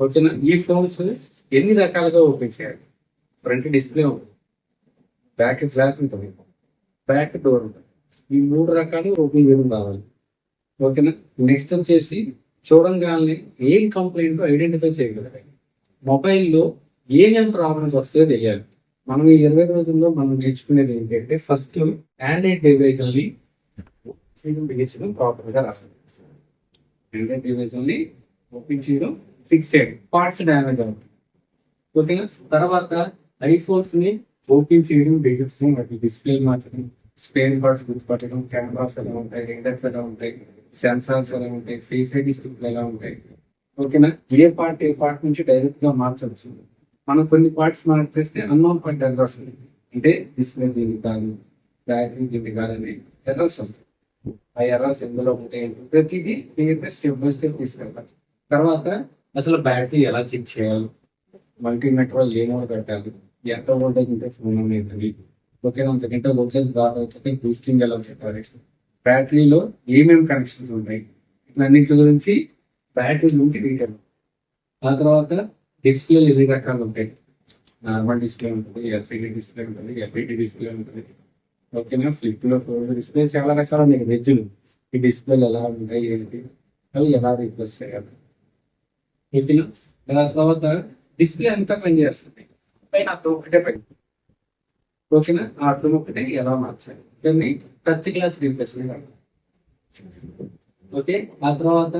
ఓకేనా? ఈ ఫోన్స్ ఎన్ని రకాలుగా ఓపెన్ చేయాలి ఫ్రంట్ డిస్ప్లే ఉంటుంది బ్యాక్ గ్లాస్ ఉంటుంది బ్యాక్ డోర్ ఉంటుంది. ఈ మూడు రకాలు ఓపెన్ చేయడం రావాలి ఓకేనా? నెక్స్ట్ వచ్చేసి చూడంగానే ఏం కంప్లైంట్ ఐడెంటిఫై చేయగలరు మొబైల్లో ఏమేమి ప్రాబ్లమ్స్ వస్తాయో తెలియాలి. మనం ఈ ఇరవై రోజుల్లో మనం నేర్చుకునేది ఏంటంటే ఫస్ట్ ఆండ్రాయిడ్ డివైజ్ని అని బిగించడం ప్రాపర్గా రావాలి ఆండ్రాయిడ్ డివైజ్ని ఓపెన్ చేయడం ఫిక్స్ పార్ట్స్ డ్యామేజ్ అవుతుంది ఓకేనా? తర్వాత ఐఫోన్స్ని ఓపెన్ చేయడం బిగించడం వాటి డిస్ప్లే మార్చడం స్పేర్ పార్ట్స్ గుర్తుపట్టడం కెమెరాస్ ఎలా ఉంటాయి రేడర్స్ ఎలా ఉంటాయి సెన్సార్స్ ఎలా ఉంటాయి ఫేస్ ఐడి స్టిప్లు ఎలా ఉంటాయి. ఓకేనా? ఏ పార్ట్ ఏ పార్ట్ నుంచి డైరెక్ట్గా మార్చవచ్చు. మనం కొన్ని పార్ట్స్ మార్చేస్తే అన్నోన్ పార్ట్ ఎర్రర్ వస్తుంది. అంటే డిస్ప్లే దీనికి కాదు బ్యాటరీ దీనికి కాదని ఎర్రర్స్ వస్తాయి. ఆ ఎర్రర్స్ ఎందులో ఉంటాయి ప్రతిదీ క్లియర్గా స్టెప్ బై స్టెప్ తీసుకెళ్ళాలి తర్వాత అసలు బ్యాటరీ ఎలా చెక్ చేయాలి? మల్టీమీటర్ ఏమో పెట్టాలి. ఎంత వోల్టేజ్ ఉంటే ఫోన్ అనేది. ఓకేనా అంతకంటే వోల్టేజ్ బాగా బూస్టింగ్ ఎలా చెప్పాలి బ్యాటరీలో ఏమేమి కనెక్షన్స్ ఉంటాయి? అన్నింటి గురించి బ్యాటరీ నుండి డీటెయిల్ ఆ తర్వాత డిస్ప్లే ఎన్ని రకాలు ఉంటాయి? నార్మల్ డిస్ప్లే ఉంటుంది ఎల్సీడీ డిస్ప్లే ఉంటుంది ఎల్ఈడి డిస్ప్లే ఉంటుంది. ఓకేనా ఫ్లిప్లో డిస్ప్లే చాలా రకాలు ఉన్నాయి. వెజ్లు ఈ డిస్ప్లేలు ఎలా ఉంటాయి ఏంటి? అవి ఎలా రీప్లేస్ చేయాలి? ఓకేనా దాని తర్వాత డిస్ప్లే అంతా పని చేస్తుంది. పైన అర్థం ఒకటే పైన. ఓకేనా? ఆ అర్థం ఒకటే ఎలా మార్చాలి? దాన్ని టచ్ గ్లాస్ రీప్లేస్మెంట్ ఓకే? ఆ తర్వాత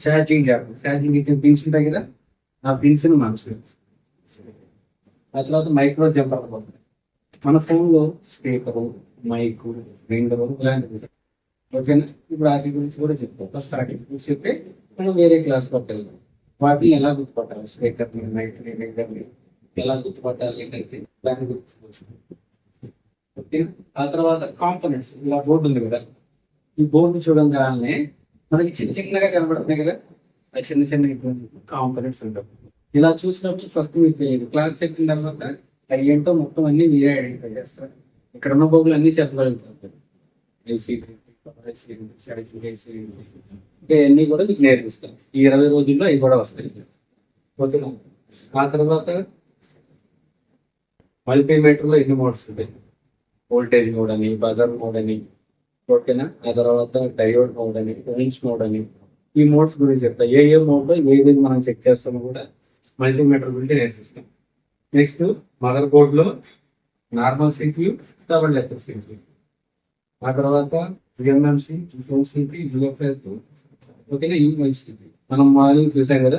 ఛార్జింగ్ జాబ్. ఛార్జింగ్ పిన్స్ ఉంటాయి కదా? ఆ పిన్స్ని మార్చాలి ఆ తర్వాత మైక్రో జంపర్ పోతుంది. మన ఫోన్లో స్పీకర్ మైక్ విండో ఇలాంటివి. ఓకేనా? ఇప్పుడు వాటి గురించి కూడా చెప్తాం. ఫస్ట్ వాటి గురించి చెప్తే మనం వేరే క్లాస్ పట్టాలి వాటిని ఎలా గుర్తుపట్టాలి స్పీకర్ నైట్ విండర్ ఎలా గుర్తుపట్టాలి ఏంటంటే దాన్ని గుర్తుకోవచ్చు ఆ తర్వాత కాంపోనెంట్స్ ఇలా బోర్డు ఉంది కదా ఈ బోర్డు చూడంగానే మనకి చిన్న చిన్నగా కనబడుతున్నాయి కదా ఆ చిన్న చిన్న కాంపోనెంట్స్ ఉంటాయి ఇలా చూసినప్పుడు ఫస్ట్ మీకు తెలియదు క్లాస్ చెప్పిన తర్వాత అవి ఏంటో మొత్తం అన్ని మీరే ఐడెంటిఫై చేస్తారు ఇక్కడ ఉన్న బోర్డులు అన్ని చెప్పగలుగుతారు ఇవన్నీ కూడా మీకు నేర్పిస్తాం ఈ ఇరవై రోజుల్లో అవి కూడా వస్తాయి. ఓకేనా? ఆ తర్వాత మల్టీమీటర్లో ఎన్ని మోడ్స్ ఉంటాయి? వోల్టేజ్ మోడ్ అని బజర్ మోడ్ అని ఓకేనా? ఆ తర్వాత డయోడ్ మోడ్ అని రేంజ్ మోడ్ అని ఈ మోడ్స్ గురించి చెప్తా. ఏ ఏ మోడ్లో ఏది మనం చెక్ చేస్తామో కూడా మల్టీమీటర్ గురించి నేర్పిస్తాం నెక్స్ట్ మదర్ బోర్డ్లో normal CPU double decker CPU ఆ తర్వాత జిఎంఎంసి జిఎంసిపి జిఎఫ్ఎస్ ఓకేనా ఇవి మంచిది మనం మార్నింగ్ చూసాం కదా